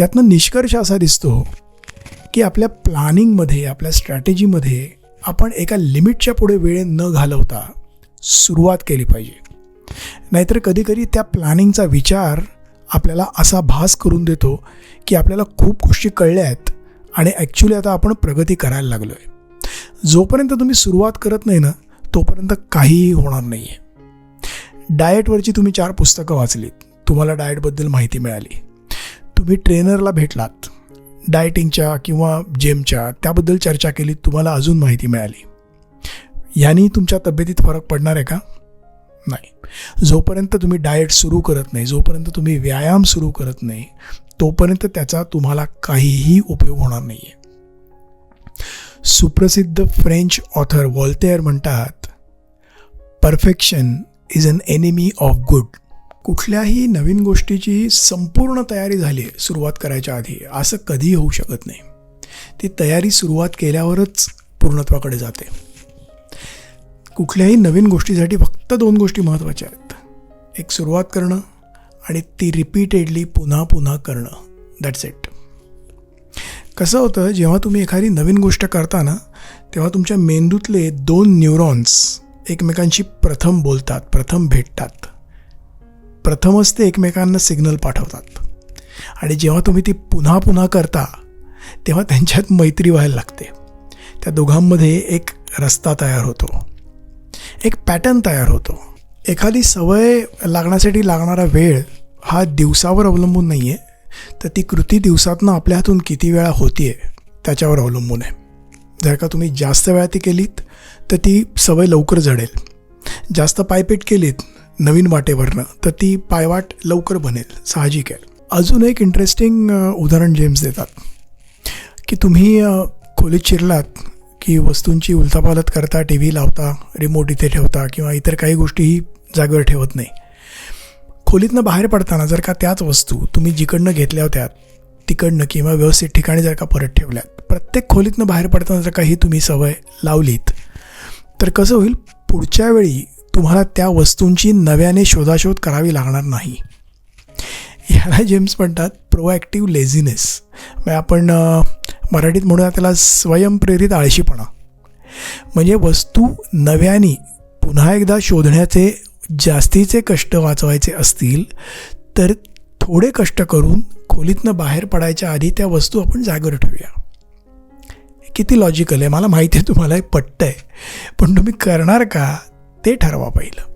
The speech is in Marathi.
यातनं निष्कर्ष असा दिसतो की आपल्या प्लॅनिंगमध्ये आपल्या स्ट्रॅटेजीमध्ये आपण एका लिमिटच्या पुढे वेळ न घालवता सुरुवात केली पाहिजे. नाहीतर कधीकधी त्या प्लॅनिंगचा विचार आपल्याला असा भास करून देतो की आपल्याला खूप गोष्टी कळल्या आहेत आणि ॲक्च्युली आता आपण प्रगती करायला लागलो आहे जोपर्यंत तुम्ही सुरुवात करत नाही ना तोपर्यंत काहीही होणार नाही आहे डाएटवरची तुम्ही चार पुस्तकं वाचलीत. तुम्हाला डाएटबद्दल माहिती मिळाली. तुम्ही ट्रेनरला भेटलात डायटिंगच्या किंवा जेमच्या त्याबद्दल चर्चा केली तुम्हाला अजून माहिती मिळाली. ह्यानी तुमच्या तब्येतीत फरक पडणार आहे का? नाही. जोपर्यंत तुम्ही डाएट सुरू करत नाही जोपर्यंत तुम्ही व्यायाम सुरू करत नाही तोपर्यंत त्याचा तुम्हाला काहीही उपयोग होणार नाही आहे सुप्रसिद्ध फ्रेंच ऑथर वॉल्टेअर म्हणतात perfection is an enemy of good. कुठल्याही नवीन गोष्टीची संपूर्ण तयारी झाली आहे सुरुवात करायच्या आधी. असं कधीही होऊ शकत नाही. ती तयारी सुरुवात केल्यावरच पूर्णत्वाकडे जाते. कुठल्याही नवीन गोष्टीसाठी फक्त दोन गोष्टी महत्त्वाच्या आहेत. एक सुरुवात करणं आणि ती रिपीटेडली पुन्हा पुन्हा करणं. दॅट्स इट कसं होतं जेव्हा तुम्ही एखादी नवीन गोष्ट करता ना तेव्हा तुमच्या मेंदूतले दोन न्यूरॉन्स एकमेकांशी प्रथम बोलतात प्रथम भेटतात. प्रथमच ते एकमेकांना सिग्नल पाठवतात. आणि जेव्हा तुम्ही ती पुन्हा पुन्हा करता तेव्हा त्यांच्यात मैत्री व्हायला लागते. त्या दोघांमध्ये एक रस्ता तयार होतो. एक पॅटर्न तयार होतो. एखादी सवय लागण्यासाठी लागणारा वेळ हा दिवसावर अवलंबून नाही आहे तर ती कृती दिवसातनं आपल्या हातून किती वेळा होती आहे त्याच्यावर अवलंबून आहे. जर का तुम्ही जास्त वेळा ती केलीत तर ती सवय लवकर जडेल. जास्त पायपेट केलीत नवीन वाटेवरनं तर ती पायवाट लवकर बनेल साहजिक आहे. अजून एक इंटरेस्टिंग उदाहरण जेम्स देतात की तुम्ही खोलीत शिरलात की वस्तूंची उलथापालत करता टी व्ही लावता रिमोट इथे ठेवता किंवा इतर काही गोष्टीही जागेवर ठेवत नाही. खोलीतनं बाहेर पडताना जर का त्याच वस्तू तुम्ही जिकडनं घेतल्या होत्या तिकडनं किंवा व्यवस्थित ठिकाणी जर का परत ठेवल्यात प्रत्येक खोलीतनं बाहेर पडताना जर का ही तुम्ही सवय लावलीत तर कसं होईल? पुढच्या वेळी तुम्हाला त्या वस्तूंची नव्याने शोधाशोध करावी लागणार नाही. ह्याला जेम्स म्हणतात प्रोॲक्टिव्ह लेझिनेस. म्हणजे आपण मराठीत म्हणूया त्याला स्वयंप्रेरित आळशीपणा. म्हणजे वस्तू नव्याने पुन्हा एकदा शोधण्याचे जास्तीचे कष्ट वाचवायचे असतील तर थोडे कष्ट करून खोलीतनं बाहेर पडायच्या आधी त्या वस्तू आपण जागेवर ठेवूया. किती लॉजिकल आहे. मला माहिती आहे तुम्हाला हे पटतं आहे. पण तुम्ही करणार का? ते ठरवा पहिलं.